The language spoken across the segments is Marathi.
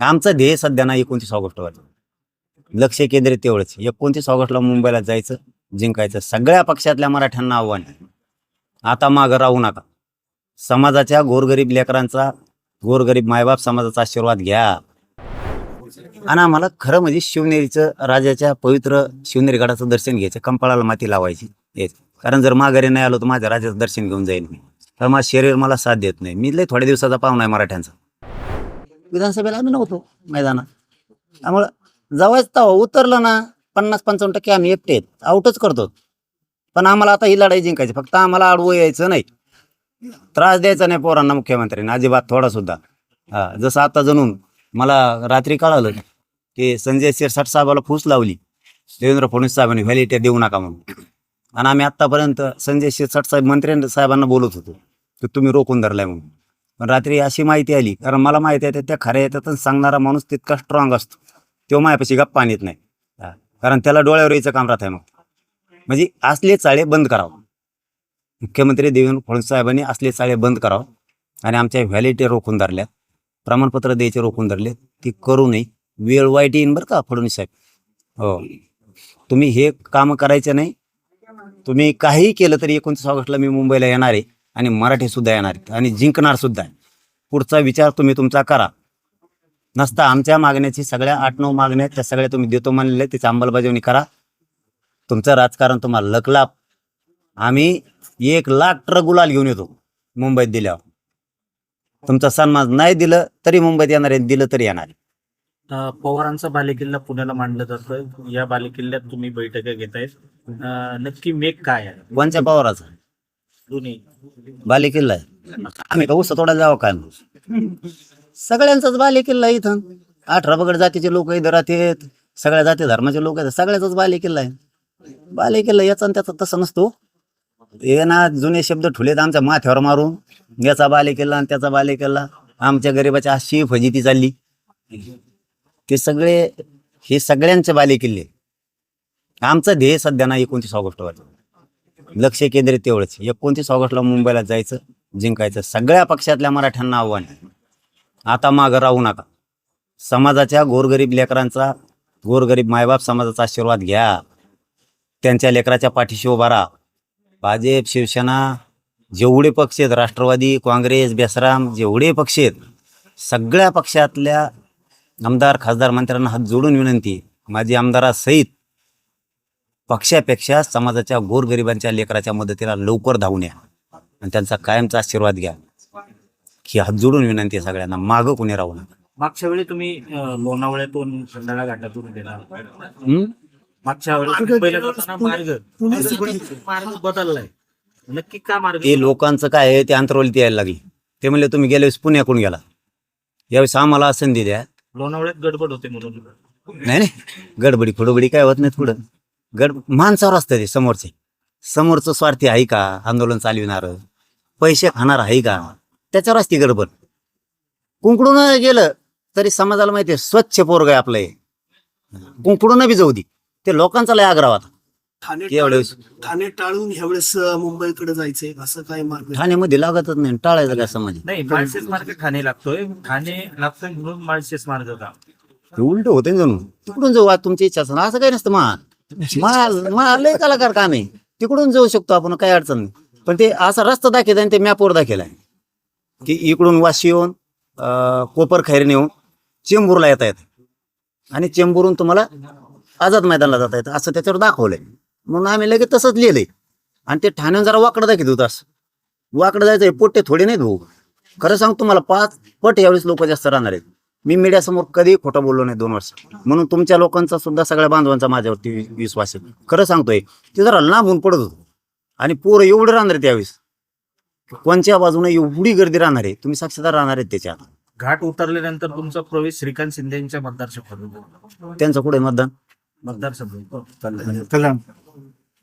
आमचं ध्येय सध्या ना एकोणतीस ऑगस्टवर लक्ष केंद्रित तेवढंच. एकोणतीस ऑगस्टला मुंबईला जायचं जिंकायचं. सगळ्या पक्षातल्या मराठ्यांना आव्हान आहे. आता मागं राहू नका. समाजाच्या गोरगरीब लेकरांचा गोरगरीब मायबाप समाजाचा आशीर्वाद घ्या. आणि आम्हाला खरं म्हणजे शिवनेरीचं राजाच्या पवित्र शिवनेरी गडाचं दर्शन घ्यायचं कंपाळाला माती लावायची. कारण जर माघारी नाही आलो तर माझ्या राजाचं दर्शन घेऊन जाईल मी. तर माझं शरीर मला साथ देत नाही. मी लय थोड्या दिवसाचा पाहुणा आहे मराठ्यांचा. विधानसभेला आम्ही नव्हतो मैदानात. त्यामुळं जवळच तेव्हा उतरलं ना पन्नास पंचावन्न टक्के आम्ही एकटे आहेत. आउटच करतो. पण आम्हाला आता ही लढाई जिंकायची. फक्त आम्हाला आडवं यायचं नाही. त्रास द्यायचा नाही पोरांना मुख्यमंत्र्यांनी. अजिबात थोडा सुद्धा. हा जसं आता जणून मला रात्री कळालं की संजय शिरसाट साहेबाला फूस लावली. देवेंद्र फडणवीस साहेबांनी व्हॅलिटी देऊ नका म्हणून. आणि आम्ही आत्तापर्यंत संजय शिरसाट साहेब मंत्री साहेबांना बोलत होतो. की तुम्ही रोखून धरलाय म्हणून. पण रात्री अशी माहिती आली कारण मला माहिती आहे त्या खऱ्या येतात सांगणारा माणूस तितका स्ट्रॉंग असतो. तो मायापाशी गप्पा येत नाही. कारण त्याला डोळ्यावर यायचं काम राहत आहे मग. म्हणजे असले चाळे बंद करावं. मुख्यमंत्री देवेंद्र फडणवीस साहेबांनी असले चाळे बंद करावं. आणि आमच्या व्हॅलिटी रोखून धरल्यात. प्रमाणपत्र द्यायचे रोखून धरले ती करू नये. वेळ वाईट येईन बरं का फडणवीस साहेब? हो. तुम्ही हे काम करायचं नाही. तुम्ही काहीही केलं तरी एकोणतीस ऑगस्टला मी मुंबईला येणार आहे. आणि मराठी सुद्धा येणार आहेत. आणि जिंकणार सुद्धा आहे पुढचा विचार तुम्ही तुमचा करा. नसता आमच्या मागण्याची सगळ्या आठ नऊ मागण्या आहेत, त्या सगळ्या तुम्ही देतो म्हणलेल्या त्याची अंमलबजावणी करा. तुमचं राजकारण तुम्हाला लकलाप आम्ही एक लाख ट्रक गुलाल घेऊन येतो मुंबईत दिल्यावर. तुमचा सन्मान नाही दिलं तरी मुंबईत येणार आहे. दिलं तरी येणार आहे. पवारांचा बालेकिल्ला पुण्याला मांडलं जातं या बालेकिल्ल्यात तुम्ही बैठका घेतायत. अ, नक्की मेघ काय आहे? कोणत्या पवाराचा? बालेकिल्ला आहे. आम्ही का उसा जावं काय मग? सगळ्यांचाच बालेकिल्ला आहे इथं. अठरा बगड जातीचे लोक इथं राहतात. सगळ्या जाती धर्माचे लोक आहेत. सगळ्याचाच बालेकिल्ला आहे. बालेकिल्ला याचा आणि त्याचा तसं नसतो. हे ना जुने शब्द ठुलेत आमच्या माथ्यावर मारून. याचा बालेकिल्ला आणि त्याचा बालेकिल्ला आमच्या गरीबाची अशी फजिती चालली. ते सगळे हे सगळ्यांचे बालेकिल्ले आमचं ध्येय सध्या ना एकोणतीस ऑगस्टवर लक्ष केंद्रित तेवढंच. एकोणतीस ऑगस्टला मुंबईला जायचं जिंकायचं. सगळ्या पक्षातल्या मराठ्यांना आव्हान आहे. आता मागं राहू नका. समाजाच्या गोरगरीब लेकरांचा गोरगरीब मायबाप समाजाचा आशीर्वाद घ्या. त्यांच्या लेकराच्या पाठीशी उभा राहा. भाजप शिवसेना जेवढे पक्ष आहेत राष्ट्रवादी काँग्रेस बेसराम जेवढे पक्ष आहेत सगळ्या पक्षातल्या आमदार खासदार मंत्र्यांना हात जोडून विनंती माझी आमदारासहित पक्षापेक्षा समाजाच्या गोरगरिबांच्या लेकराच्या मदतीला लवकर धावून या. आणि त्यांचा कायमचा आशीर्वाद घ्या. ही हात जोडून विनंती आहे सगळ्यांना. मागं कोणी राहू नका. मागच्या वेळी तुम्ही अ, लोणावळ्यातून खंडाळा घाटातून गेला. हं? मागच्या वेळी जाताना मार्ग मार्ग बदललाय. नक्की का मार्ग ते लोकांचं काय आहे ते अंतरवलीत यायला लागली. ते म्हणले तुम्ही गेल्या वेळेस पुण्याकडून गेला. यावेळेस आम्हाला संधी द्या. लोणावळ्यात गडबड होते म्हणून. नाही नाही. गडबडी खुडबडी काय होत नाहीत पुढं. गड माणसावर असतं ते समोरचे. समोरचं स्वार्थी आहे का? आंदोलन चालविणार पैसे खाणार आहे का? त्याच्यावर असते गडबड. कुंकडून गेलं तरी समाजाला माहिती आहे स्वच्छ पोरग आहे आपलं हे. कुंकडून बी जाऊ दे. ते लोकांचा लय आग्रह होता. ठाणे एवढे ठाणे टाळून ह्यावेळेस मुंबईकडे जायचंय असं काय मार्ग? ठाण्यामध्ये लागतच नाही टाळायचं काय समज? नाही माळशेस मार्ग ठाणे लागतोय. ठाणे लागतोय म्हणून माळशेस मार्ग का? उलट होते ना जणू. तिकडून जाऊ? आज तुमची इच्छा असं काही नसतं मा मा लय कलाकार काम आहे. तिकडून जाऊ शकतो आपण काही अडचण नाही. पण ते असा रस्ता दाखवत आणि ते मॅपवर दाखवलाय की इकडून वाशी येऊन कोपर खैरीने येऊन चेंबूरला येता येत. आणि चेंबूरून तुम्हाला आझाद मैदानाला जाता येतं. असं त्याच्यावर दाखवलंय. म्हणून आम्ही लगेच तसंच लिहिलंय. आणि ते ठाण्याहून जरा वाकडं दाखवत होतं असं. वाकडं जायचं पोट्टे थोडे नाहीत भाऊ. खरं सांगतो तुम्हाला पाच पट यावेळेस लोक जास्त राहणार आहेत. मी मीडियासमोर कधी खोटं बोललो नाही दोन वर्ष. म्हणून तुमच्या लोकांचा सुद्धा सगळ्या बांधवांचा माझ्यावरती विश्वास आहे. खरं सांगतोय ते जरा लांबून पडत होतो. आणि पोरं एवढे राहणार त्यावेळेस कोणत्या बाजूने एवढी गर्दी राहणार आहे? तुम्ही साक्षीदार राहणार आहेत त्याच्या घाट उतरल्यानंतर तुमचा प्रवेश श्रीकांत शिंदे यांच्या मतदारसंघात. त्यांचं कुठे मतदान? मतदारसंघ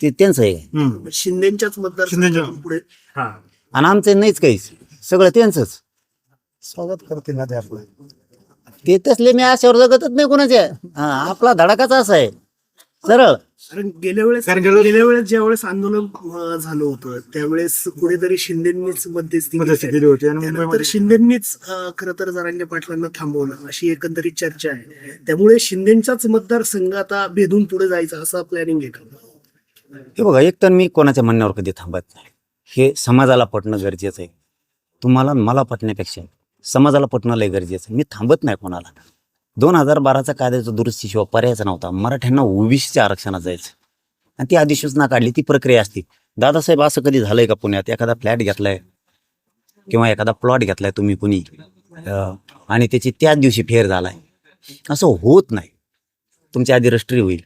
ते त्यांचं आहे. शिंदेच्याच मतदार पुढे. हा. आणि आमचं नाहीच काहीच सगळं त्यांचंच. स्वागत करते ना ते आपलं. ते तसले मी आशावर जगतच नाही कोणाच्या हा, आपला धडाकाच असा आहे. सरळ. कारण गेल्या वेळेस गेल्या वेळेस ज्या वेळेस आंदोलन अं, झालं होतं त्यावेळेस कुणीतरी शिंदेंनीच मध्यस्थी मध्यस्थी केली. केली होती आणि त्यानंतर मुंबईमध्ये शिंदेंनीच खरं तर जरांगे पाटलांना थांबवलं. अशी एकंदरीत चर्चा आहे. त्यामुळे शिंदेचाच मतदारसंघ आता भेदून पुढे जायचा असा प्लॅनिंग आहे का? हे बघा एक तर मी कोणाच्या म्हणण्यावर कधी थांबत नाही. हे समाजाला पटणं गरजेचं आहे. तुम्हाला आणि मला पटण्यापेक्षा समाजाला पटणं लय गरजेचं आहे. मी थांबत नाही कोणाला. दोन हजार बाराचा कायद्याचा दुरुस्तीशिवाय पर्यायच नव्हता. मराठ्यांना ओबीसीच्या आरक्षणात जायचं. आणि ती अधिसूचना काढली ती प्रक्रिया असती. दादासाहेब असं कधी झालंय का पुण्यात? एखादा फ्लॅट घेतलाय किंवा एखादा प्लॉट घेतलाय तुम्ही कुणी? आणि त्याची त्याच दिवशी फेर झालाय. असं होत नाही. तुमच्या आधी रजिस्ट्री होईल.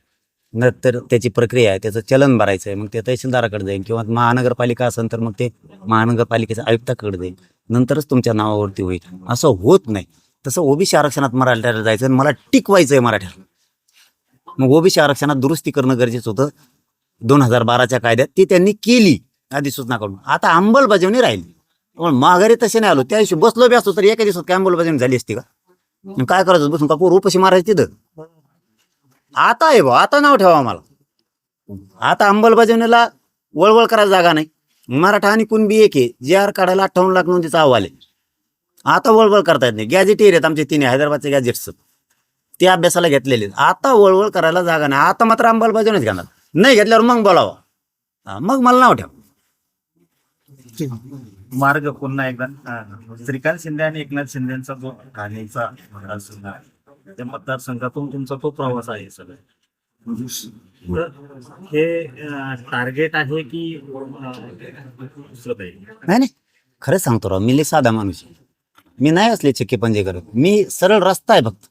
नंतर त्याची प्रक्रिया आहे त्याचं चलन भरायचं आहे मग ते तहसीलदाराकडे जाईल किंवा महानगरपालिका असेल तर मग ते महानगरपालिकेच्या आयुक्ताकडे जाईल नंतरच तुमच्या नावावरती होईल. असं होत नाही. तसं ओबीसी आरक्षणात मराठ्याला जायचं आणि मला टिकवायचं आहे मराठ्याला. मग ओबीसी आरक्षणात दुरुस्ती करणं गरजेचं होतं. दोन हजार बाराच्या कायद्यात ती त्यांनी केली अधिसूचना करून. आता अंमलबजावणी राहिली. पण माघारी तसे नाही आलो. त्या दिवशी बसलो बी असतो तर एका दिवसात काय अंमलबजावणी झाली असती का? काय करायचं? बसून का पोर उपाशी मारायची तिथं? आता आहे भाऊ. आता नाव ठेवा आम्हाला. आता अंमलबजावणीला वळवळ करायला जागा नाही. मराठा आणि कुणबी एक आहे. जे आर काढायला अठ्ठावन्न लाख नोंदीचा अहवाल आहे. आता वळवळ करता येत नाही. गॅजेटियर आहेत आमचे तिन्ही हैदराबादचे गॅजेट्स ते अभ्यासाला घेतलेले आता वळवळ करायला जागा नाही. आता मात्र अंमलबजावणीच घेणार. नाही घेतल्यावर मग बोलावा. मग मला नाव ठेवा. मार्ग पुन्हा एकदा. श्रीकांत शिंदे आणि एकनाथ शिंदेचा जो ठाणेचा मतदारसंघातून तुमचा तो प्रवास आहे सगळं. हे टार्गेट आहे की नाही नाही. खरंच सांगतो राव मी लय साधा माणूस आहे. मी नाही असले चक्के पंजे करत. मी सरळ रस्ता आहे फक्त.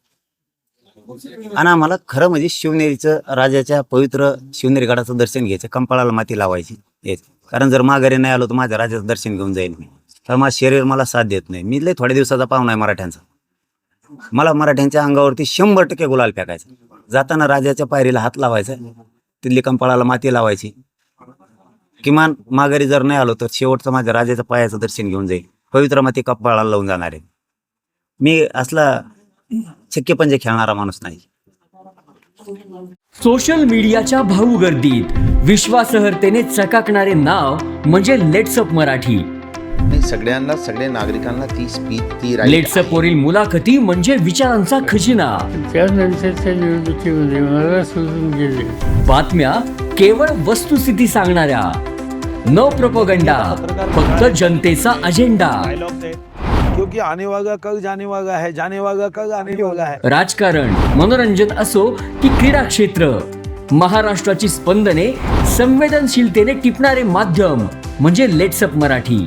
आणि आम्हाला खरं म्हणजे शिवनेरीचं राजाच्या पवित्र शिवनेरी गडाचं दर्शन घ्यायचं कंपाळाला माती लावायची. हेच. कारण जर माघारी नाही आलो तर माझ्या राजाचं दर्शन घेऊन जाईल मी. तर माझं शरीर मला साथ देत नाही. मी लय थोड्या दिवसाचा पाहुणा आहे मराठ्यांचा. मला मराठ्यांच्या अंगावरती शंभर टक्के गुलाल फेकायचा. जाताना राजाच्या पायरीला हात लावायचा. तिथली कंपाळाला माती लावायची. किमान माघारी जर नाही आलो तर शेवटचं माझ्या राजाच्या पायाचं दर्शन घेऊन जाईल. पवित्र माती कपाळाला लावून जाणार आहे. मी असला छक्के पंजे खेळणारा माणूस नाही. सोशल मीडियाच्या भाऊ गर्दीत. विश्वासार्हतेने चकाकणारे नाव म्हणजे लेट्सअप मराठी. नाही सगळ्यांना सगळ्या नागरिकांना ती स्पीच ती right लेट्सअप वरील मुलाखती म्हणजे विचारांचा खजिना. त्यानंतरच्या निवडणुकीमध्ये मला सोडून गेले. बातम्या केवळ वस्तुस्थिती सांगणाऱ्या. न प्रपोगंडा फक्त जनतेचा अजेंडा क्योंकि आने वाला कल जाने वाला है जाने वाला कल आने वाला है. राजकारण मनोरंजन असो की क्रीडा क्षेत्र. महाराष्ट्राची स्पंदने संवेदनशीलतेने टिपणारे माध्यम म्हणजे लेट्सअप मराठी.